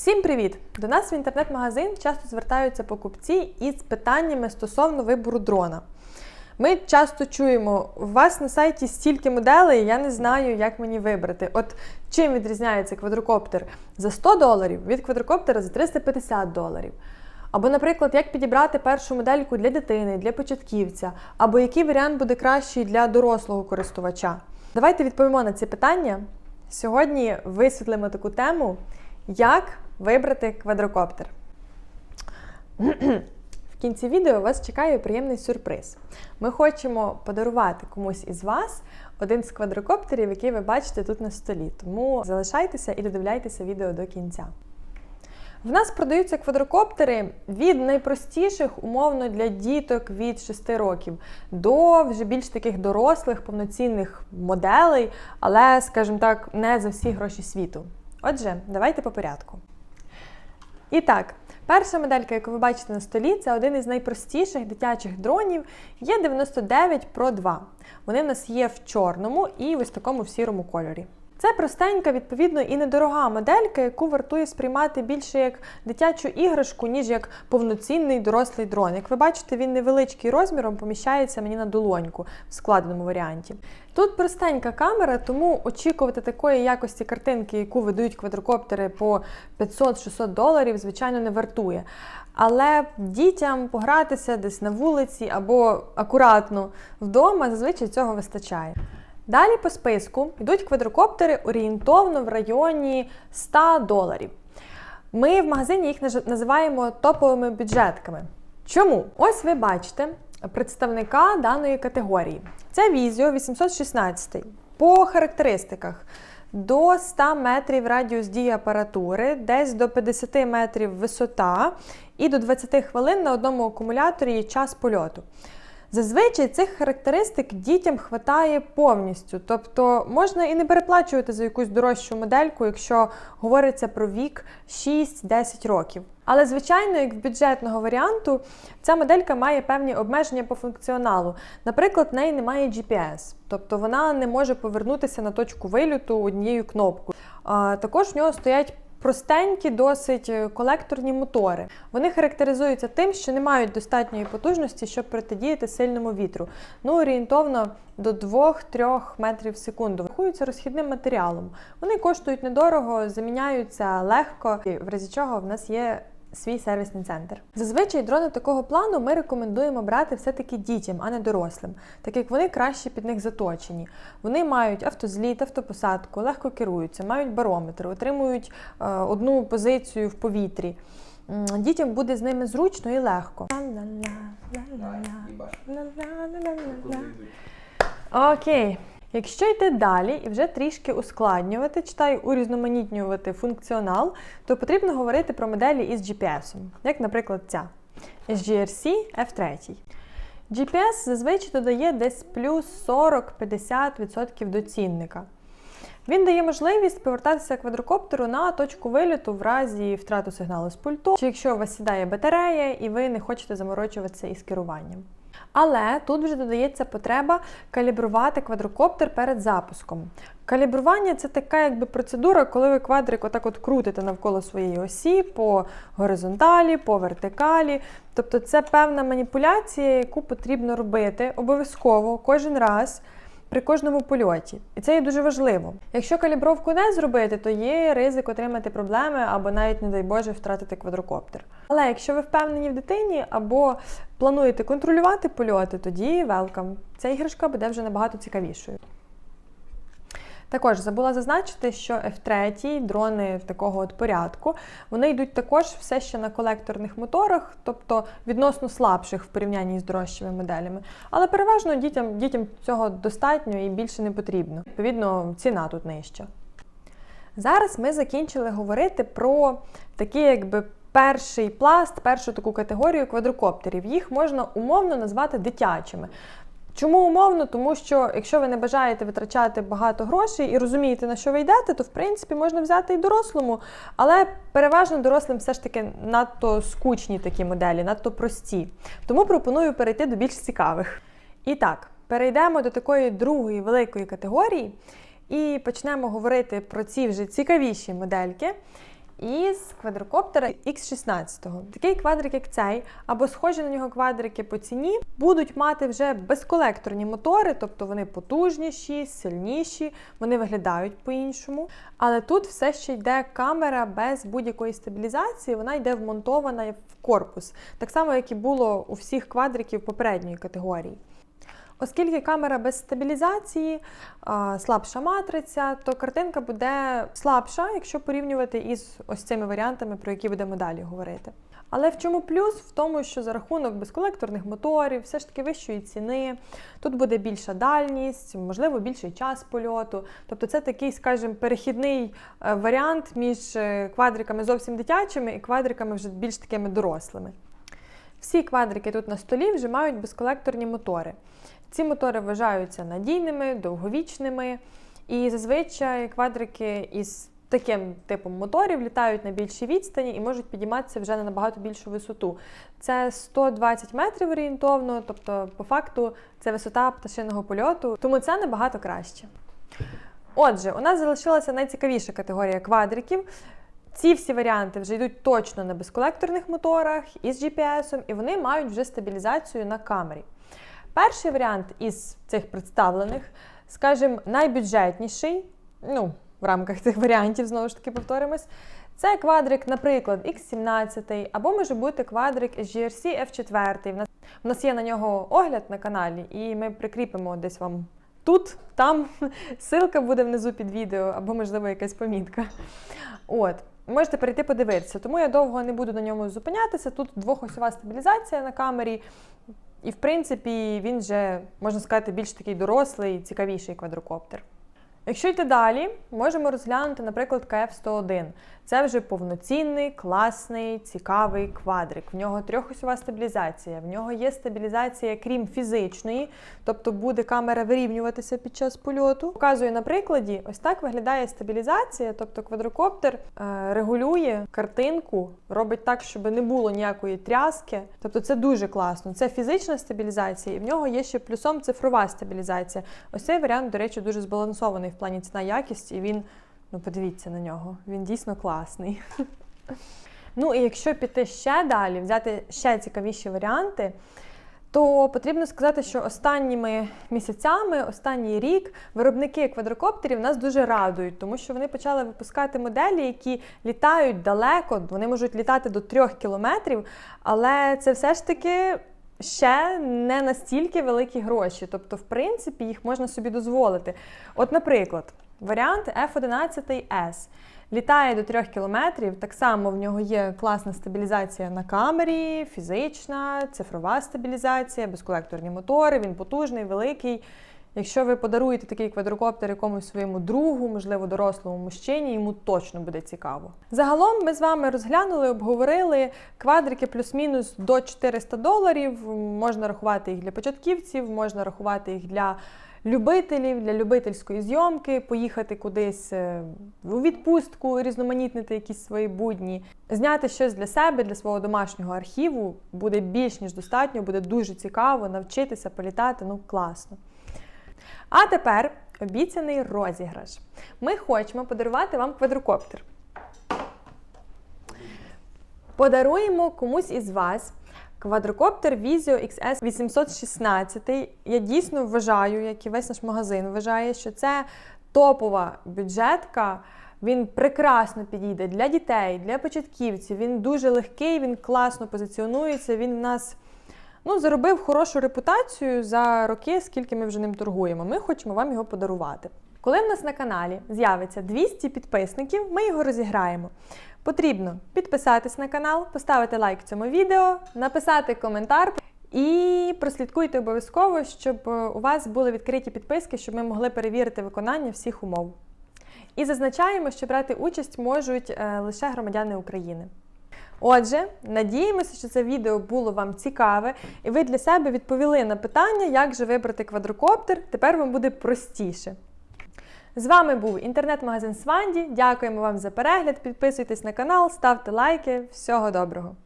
Всім привіт! До нас в інтернет-магазин часто звертаються покупці із питаннями стосовно вибору дрона. Ми часто чуємо, у вас на сайті стільки моделей, я не знаю, як мені вибрати. От чим відрізняється квадрокоптер за 100 доларів від квадрокоптера за 350 доларів. Або, наприклад, як підібрати першу модельку для дитини, для початківця, або який варіант буде кращий для дорослого користувача. Давайте відповімо на ці питання. Сьогодні висвітлимо таку тему, як вибрати квадрокоптер. В кінці відео вас чекає приємний сюрприз. Ми хочемо подарувати комусь із вас один з квадрокоптерів, який ви бачите тут на столі. Тому залишайтеся і додивляйтеся відео до кінця. В нас продаються квадрокоптери від найпростіших, умовно, для діток від 6 років до вже більш таких дорослих, повноцінних моделей, але, скажімо так, не за всі гроші світу. Отже, давайте по порядку. І так, перша моделька, яку ви бачите на столі, це один із найпростіших дитячих дронів є 99 Pro 2. Вони в нас є в чорному і ось такому в сірому кольорі. Це простенька, відповідно, і недорога моделька, яку вартує сприймати більше як дитячу іграшку, ніж як повноцінний дорослий дрон. Як ви бачите, він невеличкий розміром поміщається мені на долоньку в складеному варіанті. Тут простенька камера, тому очікувати такої якості картинки, яку видають квадрокоптери по 500-600 доларів, звичайно, не вартує. Але дітям погратися десь на вулиці або акуратно вдома зазвичай цього вистачає. Далі по списку йдуть квадрокоптери орієнтовно в районі 100 доларів. Ми в магазині їх називаємо топовими бюджетками. Чому? Ось ви бачите представника даної категорії. Це Vizio 816. По характеристиках до 100 метрів радіус дії апаратури, десь до 50 метрів висота і до 20 хвилин на одному акумуляторі час польоту. Зазвичай цих характеристик дітям хватає повністю, тобто можна і не переплачувати за якусь дорожчу модельку, якщо говориться про вік 6-10 років. Але, звичайно, як в бюджетного варіанту, ця моделька має певні обмеження по функціоналу. Наприклад, в неї немає GPS, тобто вона не може повернутися на точку виліту однією кнопкою. А, також в нього стоять Простенькі, досить е, колекторні мотори. Вони характеризуються тим, що не мають достатньої потужності, щоб протидіяти сильному вітру. Ну, орієнтовно до 2-3 метрів в секунду. Рахуються розхідним матеріалом. Вони коштують недорого, заміняються легко, в разі чого в нас є свій сервісний центр. Зазвичай дрони такого плану ми рекомендуємо брати все-таки дітям, а не дорослим, так як вони краще під них заточені. Вони мають автозліт, автопосадку, легко керуються, мають барометр, отримують е, одну позицію в повітрі. Дітям буде з ними зручно і легко. Окей. Якщо йти далі і вже трішки ускладнювати, читай урізноманітнювати функціонал, то потрібно говорити про моделі із GPS, як, наприклад, ця SGRC F3. GPS зазвичай додає десь плюс 40-50% до цінника. Він дає можливість повертатися квадрокоптеру на точку виліту в разі втрату сигналу з пульту, чи якщо у вас сідає батарея і ви не хочете заморочуватися із керуванням. Але тут вже додається потреба калібрувати квадрокоптер перед запуском. Калібрування це така якби процедура, коли ви квадрик отак от крутите навколо своєї осі по горизонталі, по вертикалі. Тобто це певна маніпуляція, яку потрібно робити обов'язково кожен раз при кожному польоті. І це є дуже важливо. Якщо калібровку не зробити, то є ризик отримати проблеми або навіть, не дай Боже, втратити квадрокоптер. Але якщо ви впевнені в дитині або плануєте контролювати польоти, тоді велкам. Ця іграшка буде вже набагато цікавішою. Також забула зазначити, що F3 дрони такого от порядку, вони йдуть також все ще на колекторних моторах, тобто відносно слабших в порівнянні з дорожчими моделями. Але переважно дітям, дітям цього достатньо і більше не потрібно. Відповідно, ціна тут нижча. Зараз ми закінчили говорити про такі, якби. Перший пласт, першу таку категорію квадрокоптерів. Їх можна умовно назвати дитячими. Чому умовно? Тому що якщо ви не бажаєте витрачати багато грошей і розумієте, на що ви йдете, то в принципі можна взяти і дорослому. Але переважно дорослим все ж таки надто скучні такі моделі, надто прості. Тому пропоную перейти до більш цікавих. І так, перейдемо до такої другої великої категорії і почнемо говорити про ці вже цікавіші модельки. Із квадрокоптера X16. Такий квадрик, як цей, або схожі на нього квадрики по ціні, будуть мати вже безколекторні мотори, тобто вони потужніші, сильніші, вони виглядають по-іншому. Але тут все ще йде камера без будь-якої стабілізації, вона йде вмонтована в корпус, так само, як і було у всіх квадриків попередньої категорії. Оскільки камера без стабілізації, слабша матриця, то картинка буде слабша, якщо порівнювати із ось цими варіантами, про які будемо далі говорити. Але в чому плюс? В тому, що за рахунок безколекторних моторів, все ж таки вищої ціни, тут буде більша дальність, можливо, більший час польоту. Тобто це такий, скажімо, перехідний е, варіант між е, квадриками зовсім дитячими і квадриками вже більш такими дорослими. Всі квадрики тут на столі вже мають безколекторні мотори. Ці мотори вважаються надійними, довговічними, і зазвичай квадрики із таким типом моторів літають на більшій відстані і можуть підійматися вже на набагато більшу висоту. Це 120 метрів орієнтовно, тобто, по факту, це висота пташиного польоту, тому це набагато краще. Отже, у нас залишилася найцікавіша категорія квадриків. Ці всі варіанти вже йдуть точно на безколекторних моторах із GPS, і вони мають вже стабілізацію на камері. Перший варіант із цих представлених, скажімо, найбюджетніший, ну, в рамках цих варіантів, знову ж таки, повторимось, це квадрик, наприклад, X17, або може бути квадрик GRC F4. В нас, є на нього огляд на каналі, і ми прикріпимо десь вам тут, там. Ссылка буде внизу під відео, або, можливо, якась помітка. От. Можете перейти подивитися, тому я довго не буду на ньому зупинятися. Тут двохосьова стабілізація на камері, і, в принципі, він вже, можна сказати, більш такий дорослий, цікавіший квадрокоптер. Якщо йти далі, можемо розглянути, наприклад, КФ-101. Це вже повноцінний, класний, цікавий квадрик. В нього трьохосьова стабілізація, в нього є стабілізація, крім фізичної, тобто буде камера вирівнюватися під час польоту. Показую на прикладі, ось так виглядає стабілізація, тобто квадрокоптер е, регулює картинку, робить так, щоб не було ніякої тряски. Тобто це дуже класно. Це фізична стабілізація, і в нього є ще плюсом цифрова стабілізація. Ось цей варіант, до речі, дуже збалансований в плані ціна якість, і він. Ну, подивіться на нього, він дійсно класний. ну і якщо піти ще далі, взяти ще цікавіші варіанти, то потрібно сказати, що останніми місяцями, останній рік, виробники квадрокоптерів нас дуже радують, тому що вони почали випускати моделі, які літають далеко, вони можуть літати до трьох кілометрів, але це все ж таки. Ще не настільки великі гроші, тобто, в принципі, їх можна собі дозволити. От, наприклад, Варіант F11S. Літає до 3 кілометрів. Так само в нього є класна стабілізація на камері, фізична, цифрова стабілізація, безколекторні мотори, він потужний, великий. Якщо ви подаруєте такий квадрокоптер якомусь своєму другу, можливо, дорослому мужчині, йому точно буде цікаво. Загалом ми з вами розглянули, обговорили квадрики плюс-мінус до 400 доларів. Можна рахувати їх для початківців, можна рахувати їх для любителів для любительської зйомки, поїхати кудись е, у відпустку, різноманітнити якісь свої будні, зняти щось для себе, для свого домашнього архіву буде більш ніж достатньо, буде дуже цікаво навчитися політати. Ну класно. А тепер обіцяний розіграш. Ми хочемо подарувати вам квадрокоптер. Подаруємо комусь із вас Квадрокоптер Vizio XS 816. Я дійсно вважаю, як і весь наш магазин вважає, що це топова бюджетка. Він прекрасно підійде для дітей, для початківців. Він дуже легкий, він класно позиціонується. Він в нас ну, заробив хорошу репутацію за роки, скільки ми вже ним торгуємо. Ми хочемо вам його подарувати. Коли в нас на каналі з'явиться 200 підписників, ми його розіграємо. Потрібно підписатись на канал, поставити лайк цьому відео, написати коментар і прослідкуйте обов'язково, щоб е, у вас були відкриті підписки, щоб ми могли перевірити виконання всіх умов. І зазначаємо, що брати участь можуть е, лише громадяни України. Отже, надіємося, що це відео було вам цікаве, і ви для себе відповіли на питання, як же вибрати квадрокоптер. Тепер вам буде простіше. З вами був інтернет-магазин Сванді. Дякуємо вам за перегляд. Підписуйтесь на канал, ставте лайки. Всього доброго!